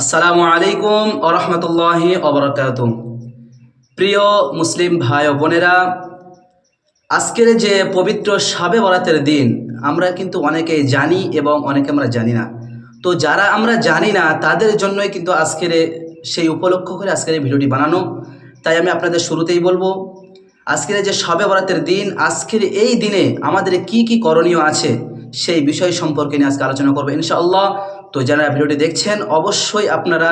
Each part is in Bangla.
আসসালামু আলাইকুম আরহামতুল্লাহি অবরাকাত প্রিয় মুসলিম ভাই বোনেরা, আজকের যে পবিত্র সাবে বরাতের দিন, আমরা কিন্তু অনেকেই জানি এবং অনেকে আমরা জানি না। তো যারা আমরা জানি না, তাদের জন্যই কিন্তু আজকের সেই উপলক্ষ করে আজকের ভিডিওটি বানানো। তাই আমি আপনাদের শুরুতেই বলব, আজকের যে সবে বরাতের দিন, আজকের এই দিনে আমাদের কি কি করণীয় আছে, সেই বিষয় সম্পর্কে নিয়ে আজকে আলোচনা করব ইনশাআল্লাহ। তো যারা ভিডিওটি দেখছেন, অবশ্যই আপনারা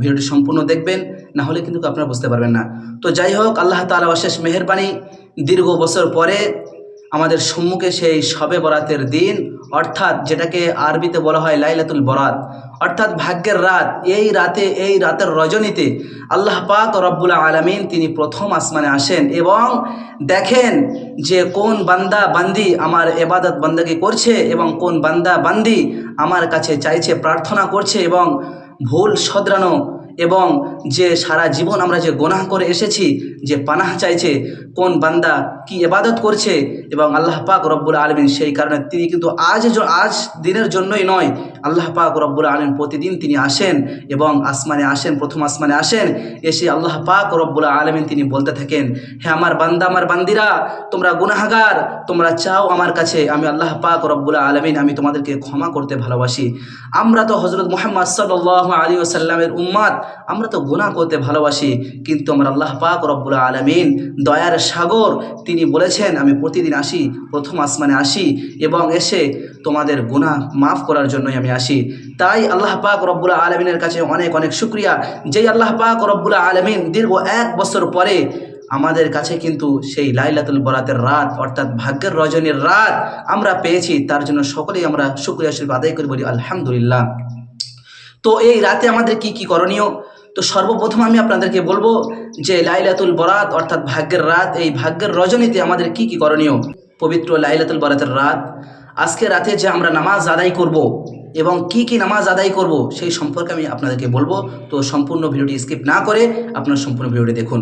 ভিডিওটি সম্পূর্ণ দেখবেন, না হলে কিন্তু আপনারা বুঝতে পারবেন না। তো যাই হোক, আল্লাহ তালা অশেষ মেহরবানি। দীর্ঘ বছর পরে আমাদের সম্মুখে সেই শবে বরাতের দিন, অর্থাৎ যেটাকে আরবিতে বলা হয় লাইলাতুল বরাত, অর্থাৎ ভাগ্যের রাত, এই রাতে, এই রাতের রজনীতে আল্লাহ পাক রব্বুল আলমিন তিনি প্রথম আসমানে আসেন এবং দেখেন যে কোন বান্দা বান্দি আমার এবাদত বান্দাকে করছে এবং কোন বান্দা বান্দি আমার কাছে চাইছে প্রার্থনা করছে এবং ভুল শোধরানো এবং যে সারা জীবন আমরা যে গোনাহ করে এসেছি, যে পানাহ চাইছে, কোন বান্দা কি এবাদত করছে এবং আল্লাহ পাক রব্বুল আলমিন সেই কারণে তিনি কিন্তু আজ আজ দিনের জন্যই নয়, আল্লাহ পাক রব্বুল আলমিন প্রতিদিন তিনি আসেন এবং আসমানে আসেন, প্রথম আসমানে আসেন, এসে আল্লাহ পাক রব্বুল আলমিন তিনি বলতে থাকেন হ্যাঁ আমার বান্দা, আমার বান্দিরা, তোমরা গুনাহাগার, তোমরা চাও আমার কাছে, আমি আল্লাহ পাক রব্বুল আলমিন, আমি তোমাদেরকে ক্ষমা করতে ভালোবাসি। আমরা তো হজরত মোহাম্মদ সাল্লাহ আলী ওসাল্লামের উম্মাদ আমরা তো গুনাহ করতে ভালোবাসি, কিন্তু আমার আল্লাহ পাক রব্বুল আলমিন দয়ার সাগর, তিনি বলেছেন, আমি প্রতিদিন আসি, প্রথম আসমানে আসি এবং এসে তোমাদের গুণা মাফ করার জন্যই আমি আসি। তাই আল্লাহ পাক রব্বুল আলমিনের কাছে অনেক অনেক শুক্রিয়া। যেই আল্লাহ পাক রব্বুল আলমিন দীর্ঘ এক বছর পরে আমাদের কাছে কিন্তু সেই লাইলাতুল বরাতের রাত, অর্থাৎ ভাগ্যের রজনীর রাত আমরা পেয়েছি, তার জন্য সকলেই আমরা শুক্রিয়া শরীফ আদায় করি বলি, আলহামদুলিল্লাহ। তো এই রাতে আমাদের কি কি করণীয়? তো সর্বপ্রথম আমি আপনাদেরকে বলব যে লাইলাতুল বরাত অর্থাৎ ভাগ্যের রাত, এই ভাগ্যের রজনীতে আমাদের কি কি করণীয়? পবিত্র লাইলাতুল বরাতের রাত। আজকে রাতে যে আমরা নামাজ আদায় করব এবং কি কি নামাজ আদায় করব সেই সম্পর্কে আমি আপনাদেরকে বলব। তো সম্পূর্ণ ভিডিওটি স্কিপ না করে আপনার সম্পূর্ণ ভিডিওটি দেখুন।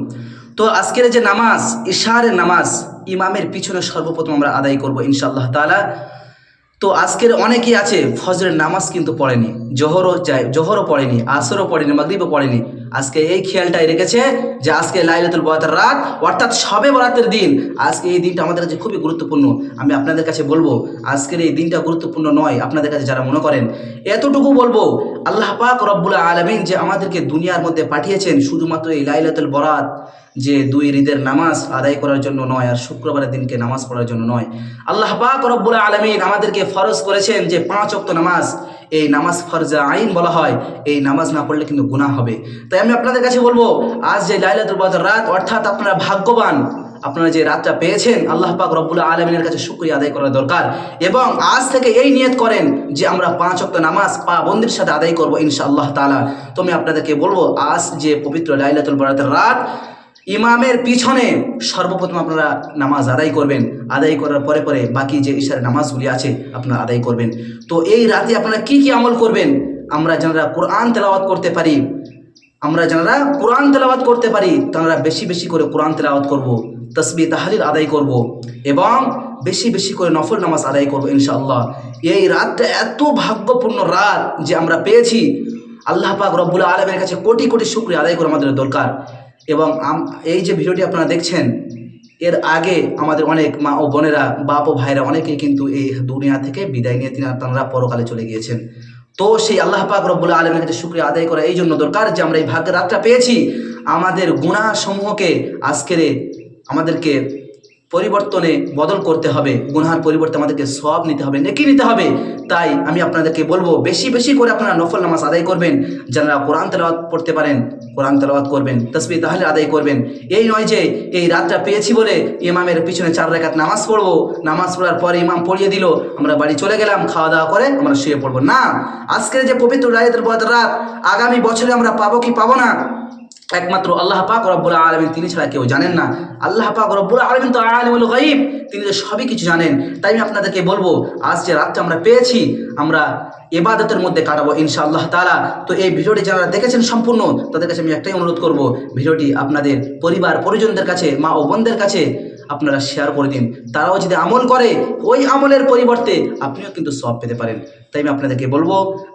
তো আজকের যে নামাজ ইশারের নামাজ, ইমামের পিছনে সর্বপ্রথম আমরা আদায় করব ইনশাআল্লাহ তাআলা। তো আজকের অনেকেই আছে ফজরের নামাজ কিন্তু পড়েনি, জোহরও যায়, জোহরও পড়েনি, আসরও পড়েনি, মাগরিবও পড়েনি। আজকে এই খেয়ালটাই রেখেছে যে আজকে লাইলাতুল বরাতের রাত, অর্থাৎ সবে বরাতের দিন। আজকে এই দিনটা আমাদের কাছে খুবই গুরুত্বপূর্ণ। আমি আপনাদের কাছে বলব, আজকের এই দিনটা গুরুত্বপূর্ণ নয়, আপনাদের কাছে যারা মনে করেন। এতটুকু বলব, আল্লাহ পাক রব্বুল আলমিন যে আমাদেরকে দুনিয়ার মধ্যে পাঠিয়েছেন, শুধুমাত্র এই লাইলাতুল বরাত, যে দুই ঈদের নামাজ আদায় করার জন্য নয়, আর শুক্রবারের দিনকে নামাজ পড়ার জন্য নয়। আল্লাহ পাক রব্বুল আলমিন আমাদেরকে ফরজ করেছেন যে পাঁচ অক্ত নামাজ এই নামাজ ফরজা আইন বলা হয়, এই নামাজ না পড়লে কিন্তু গুনাহ হবে। তাই আমি আপনাদের কাছে বলব, আজ যে লাইলাতুল বদর রাত, অর্থাৎ আপনারা ভাগ্যবান, আপনারা যে রাতটা পেয়েছেন, আল্লাহ পাক রব্বুল আলমিনের কাছে শুক্রিয়া আদায় করা দরকার। এবং আজ থেকে এই নিয়ত করেন যে আমরা পাঁচ অক্ত নামাজ পা বন্দির সাথে আদায় করব ইনশাআল্লাহ তাআলা। তো আমি আপনাদেরকে বলব, আজ যে পবিত্র লাইলাতুল বরাতের রাত ইমামের পিছনে সর্বপ্রথম আপনারা নামাজ আদায় করবেন। আদায় করার পরে পরে বাকি যে ইশারের নামাজগুলি আছে, আপনারা আদায় করবেন। তো এই রাতে আপনারা কি কি আমল করবেন? আমরা যারা কোরআন তেলাওয়াত করতে পারি, আমরা যারা কোরআন তেলাওয়াত করতে পারি, তারা বেশি বেশি করে কোরআন তেলাওয়াত করব তসবি তাহালিল আদায় করব এবং বেশি বেশি করে নফল নামাজ আদায় করব ইনশাআল্লাহ। এই রাতটা এত ভাগ্যপূর্ণ রাত যে আমরা পেয়েছি। আল্লাহ পাক রব্বুল আলমের কাছে কোটি কোটি শুক্রিয়া আদায় করা আমাদের দরকার। এবং এই যে ভিডিওটি আপনারা দেখছেন, এর আগে আমাদের অনেক মা ও বোনেরা, বাপ ও ভাইরা অনেকেই কিন্তু এই দুনিয়া থেকে বিদায় নিয়ে তিনি, তাঁরা পরকালে চলে গিয়েছেন। তো সেই আল্লাহ পাক রব্বুল আলমের কাছে শুক্রিয়া আদায় করা এই জন্য দরকার যে আমরা এই ভাগ্যের রাতটা পেয়েছি। আমাদের গুণাসমূহকে আজকের আমাদেরকে পরিবর্তনে বদল করতে হবে গুনহার পরিবর্তে আমাদেরকে সব নিতে হবে, নেকি নিতে হবে। তাই আমি আপনাদেরকে বলব, বেশি বেশি করে আপনারা নফল নামাজ আদায় করবেন। যারা কোরআন তেলাওয়াত পড়তে পারেন, কোরআন তেলাওয়াত করবেন তসবি তাহলে আদায় করবেন। এই নয় যে, এই রাতটা পেয়েছি বলে ইমামের পিছনে চার রেখাত নামাজ পড়ব, নামাজ পড়ার পরে ইমাম পড়িয়ে দিল, আমরা বাড়ি চলে গেলাম, খাওয়া দাওয়া করে আমরা শুয়ে পড়ব। না, আজকের যে পবিত্র রায়তের বদ রাত, আগামী বছরে আমরা পাবো কি পাবো না? একমাত্র আল্লাহ পাক রব্বুল আলমিন, তিনি ছাড়া কেউ জানেন না। আল্লাহ পাক রব্বুল আলমিন তো আলমুল গাইব তিনি তো সবই কিছু জানেন। তাই আমি আপনাদেরকে বলব, আজ যে রাতটা আমরা পেয়েছি, আমরা এবাদতের মধ্যে কাটাবো ইনশাআল্লাহ তালা তো এই ভিডিওটি যারা দেখেছেন সম্পূর্ণ, তাদের কাছে আমি একটাই অনুরোধ করব, ভিডিওটি আপনাদের পরিবার পরিজনদের কাছে, মা ও বোনদের কাছে আপনারা শেয়ার করে দিন। তারাও যদি আমল করে, ওই আমলের পরিবর্তে আপনিও কিন্তু সব পেতে পারেন। তাই আমি আপনাদেরকে বলব,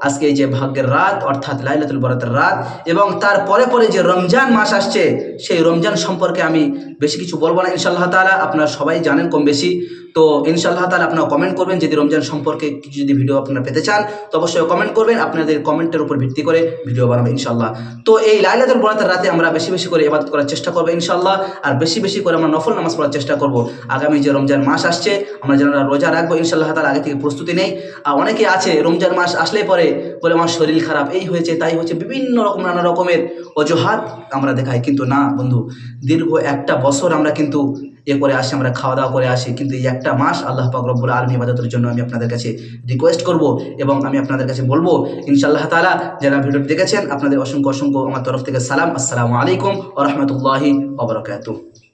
আজকে এই যে ভাগ্যের রাত, অর্থাৎ লাইলাতুল বরাতের রাত, এবং তার পরে পরে যে রমজান মাস আসছে, সেই রমজান সম্পর্কে আমি বেশি কিছু বলব না, ইনশাআল্লাহ তাআলা। আপনারা সবাই জানেন কম বেশি। তো ইনশাআল্লাহ তাআলা আপনারা কমেন্ট করবেন, যদি রমজান সম্পর্কে কিছু যদি ভিডিও আপনারা পেতে চান, তো অবশ্যই কমেন্ট করবেন, আপনাদের কমেন্টের উপর ভিত্তি করে ভিডিও বানাবো, ইনশাআল্লাহ। তো এই লাইলাতুল বরাতের রাতে আমরা বেশি বেশি করে ইবাদত করার চেষ্টা করব, ইনশাআল্লাহ। আর বেশি বেশি করে আমরা নফল নামাজ পড়ার চেষ্টা করব। আগামী যে রমজান মাস আসছে, আমরা যেন রোজা রাখব ইনশাল্লাহ তাআলা আগে থেকে প্রস্তুতি নেই। আর অনেকে আছে, রমজান মাস আসলেই পরে বলে, আমার শরীর খারাপ। এই হয়েছে, তাই হয়েছে, বিভিন্ন রকম, নানা রকমের অজুহাত আমরা দেখাই। কিন্তু না, বন্ধু, দীর্ঘ একটা বছর আমরা কিন্তু এ করে আসি, আমরা খাওয়া দাওয়া করে আসি। কিন্তু এই একটা মাস আল্লাহ পাক রব্বুল আলমী ইবাদতের জন্য আমি আপনাদের কাছে রিকোয়েস্ট করব এবং আমি আপনাদের কাছে বলব, ইনশাআল্লাহ তাআলা, যারা ভিডিওটি দেখেছেন, আপনাদের অসংখ্য অসংখ্য আমার তরফ থেকে সালাম। আসসালামু আলাইকুম ওয়া রাহমাতুল্লাহি ওয়া বারাকাতুহু।